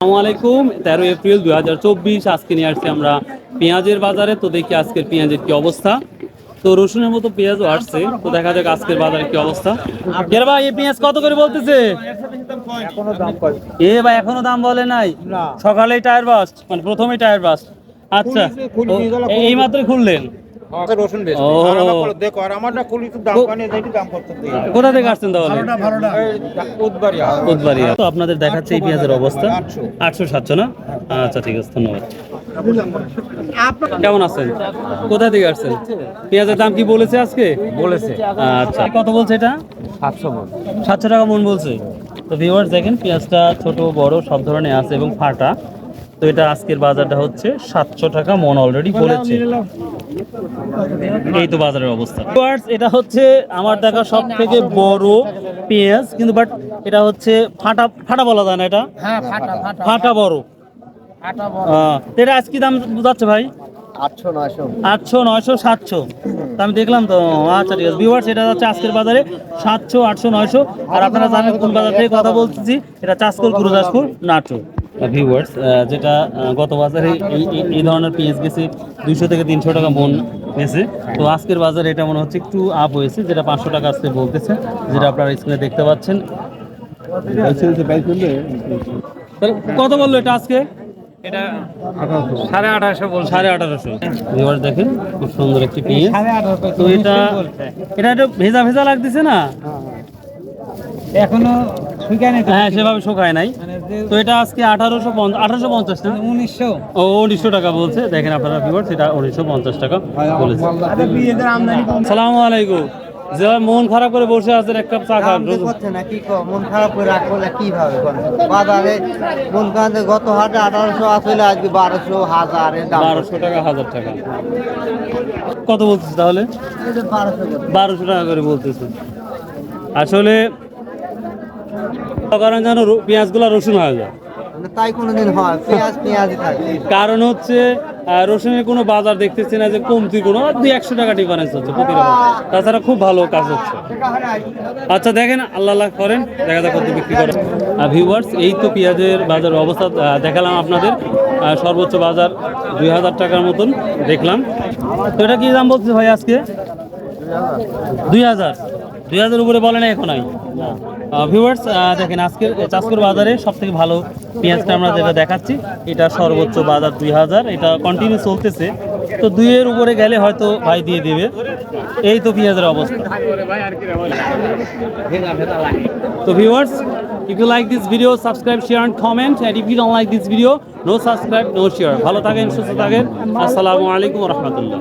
আসসালামু আলাইকুম। তেরো এপ্রিল দুই হাজার চব্বিশ আজকে নিয়ে আসছি আমরা পেঁয়াজের বাজারে। তো দেখি আজকের পেঁয়াজের কি অবস্থা। তো রসুনের মতো পেঁয়াজও আসছে। তো দেখা যাক আজকের বাজারে কি অবস্থা। এর ভাই এই পেঁয়াজ কত করে বলতেছে? এ ভাই এখনও দাম বলে নাই। সকালেই টায়ার বাস্ট মানে প্রথমেই টায়ার বাস্ট আচ্ছা এই মাত্রই খুললেন? রসুন বেশ আর আমার বলো, দেখো আর আমারটা খুলি তো দাম পানি যাইতে দাম করতে দিই। কোথা থেকে আসছেন তাহলে? উদ্বাড়ি বুধবারিয়া তো আপনাদের দেখাচ্ছে এই পেঁয়াজের অবস্থা। আটশো। সাতশো না? আচ্ছা ঠিক আছে ধন্যবাদ। কেমন আছেন? কোথা থেকে আসছেন? পেঁয়াজের দাম কি বলেছে আজকে? বলেছে। আচ্ছা কত বলছে এটা? সাতশো মন। সাতশো টাকা মন বলছে। তো ভিউয়ার্স দেখেন পেঁয়াজটা ছোট বড় সব ধরনের আছে এবং ফাটা। তো এটা আজকের বাজারটা হচ্ছে সাতশো টাকা মন অলরেডি বলেছে এই তো বাজারের অবস্থা। ভিউয়ার্স এটা হচ্ছে আমার দেখা সব থেকে বড় পেঁয়াজ কিন্তু বাট এটা হচ্ছে ফাটা ফাটা বলা যায় না এটা? হ্যাঁ ফাটা ফাটা ফাটা। বড়। এটা আজকে দাম যাচ্ছে ভাই? আটশো নয়শো। আটশো নয়শো সাতশো। তা আমি দেখলাম তো আচ্ছা ঠিক আছে। ভিউয়ার্স এটা হচ্ছে আজকের বাজারে সাতশো আটশো নয়শো। আর আপনারা জানেন কোন বাজার থেকে কথা বলতেছি এটা চাষকুল গুরুদাসপুর নাটো ভিউয়ার্স যেটা গত বাজারে এই ধরনের পেঁয়াজ গেছে দুইশো থেকে তিনশো টাকা মন গেছে। তো আজকের বাজারে এটা মনে হচ্ছে একটু আপ হয়েছে যেটা পাঁচশো টাকা আজকে বলতেছে যেটা আপনারা স্ক্রিনে দেখতে পাচ্ছেন। কত বলল এটা আজকে? এটা সাড়ে আঠারোশো বলছে। সাড়ে আঠারোশো। এবার দেখেন খুব সুন্দর একটি পেঁয়াজ তো এটা এটা একটু ভেজা ভেজা লাগতেছে না? এখনও শুকায় হ্যাঁ সেভাবে শোকায় নাই। তো এটা আজকে আঠারোশো আঠারোশো পঞ্চাশ না উনিশশো। ও উনিশশো টাকা বলছে। দেখেন আপনারা ভিউয়ার সেটা উনিশশো পঞ্চাশ টাকা বলেছে। আমদানি সালামু আলাইকুম। যে মন খারাপ করে বসে আছেন এক কাপ চা খান। না কি মন খারাপ করে রাখব না কীভাবে বাজারে মন গত হাটে আঠারোশো আসলে আজকে বারোশো হাজারে দাম। বারোশো টাকা হাজার টাকা। কত বলছিস তাহলে? বারোশো টাকা করে বলতেছে। আসলে কারণ যেন পেঁয়াজগুলো রসুন হয়ে যায়। মানে তাই কোনোদিন হয় পেঁয়াজ পেঁয়াজই থাকে। কারণ হচ্ছে রসুনের কোনো বাজার দেখতেছি না যে কমতি কোনো দুই একশো টাকা ডিফারেন্স হচ্ছে তাছাড়া খুব ভালো কাজ হচ্ছে। আচ্ছা দেখেন আল্লাহ আল্লাহ করেন দেখা যাক কত বিক্রি করেন। ভিউয়ার্স এই তো পেঁয়াজের বাজার অবস্থা দেখালাম আপনাদের। সর্বোচ্চ বাজার দুই হাজার টাকার মতন দেখলাম। তো এটা কি দাম বলছে ভাই আজকে? দুই হাজার। দুই হাজার উপরে বলে না এখন ভিউয়ার্স দেখেন আজকের চাষকর বাজারে সব থেকে ভালো পেঁয়াজটা আমরা যেটা দেখাচ্ছি, এটা সর্বোচ্চ বাজার দুই হাজার। এটা কন্টিনিউ চলতেছে। তো দুইয়ের উপরে গেলে হয়তো ভাই দিয়ে দেবে। এই তো পেঁয়াজের অবস্থা। তো viewers if you like this video, subscribe, share and comment, and if you don't like this video, no subscribe, no share. ভালো থাকেন, সুস্থ থাকেন। আসসালামু আলাইকুম রহমতুল্লাহ।